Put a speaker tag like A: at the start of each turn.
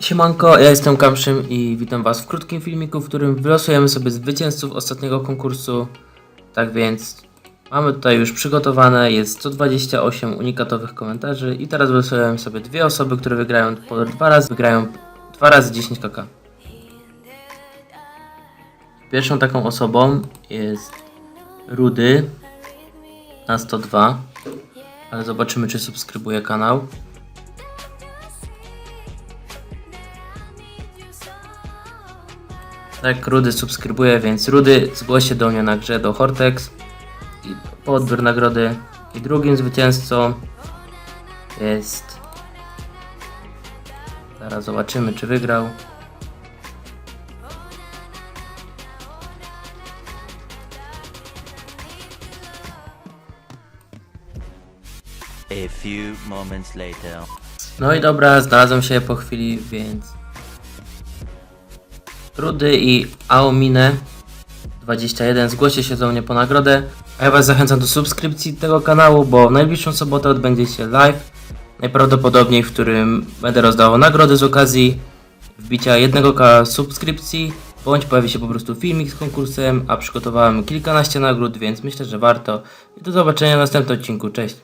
A: Siemanko, ja jestem Kamszym i witam Was w krótkim filmiku, w którym wylosujemy sobie zwycięzców ostatniego konkursu. Tak więc mamy tutaj już przygotowane, jest 128 unikatowych komentarzy i teraz wylosujemy sobie dwie osoby, które wygrają po dwa razy, wygrają dwa razy 10 kk. Pierwszą taką osobą jest Rudy na 102, ale zobaczymy czy subskrybuje kanał. Tak, Rudy subskrybuje, więc Rudy zgłoś się do mnie na grze do Hortex i po odbiór nagrody. I drugim zwycięzcą jest. Zaraz zobaczymy, czy wygrał.
B: A few moments later.
A: No i dobra, znalazłem się po chwili, więc. Rudy i Aomine 21 zgłoście się do mnie po nagrodę. A ja Was zachęcam do subskrypcji tego kanału, bo w najbliższą sobotę odbędzie się live. Najprawdopodobniej, w którym będę rozdawał nagrody z okazji wbicia 1k subskrypcji, bądź pojawi się po prostu filmik z konkursem, a przygotowałem kilkanaście nagród, więc myślę, że warto. I do zobaczenia w następnym odcinku. Cześć!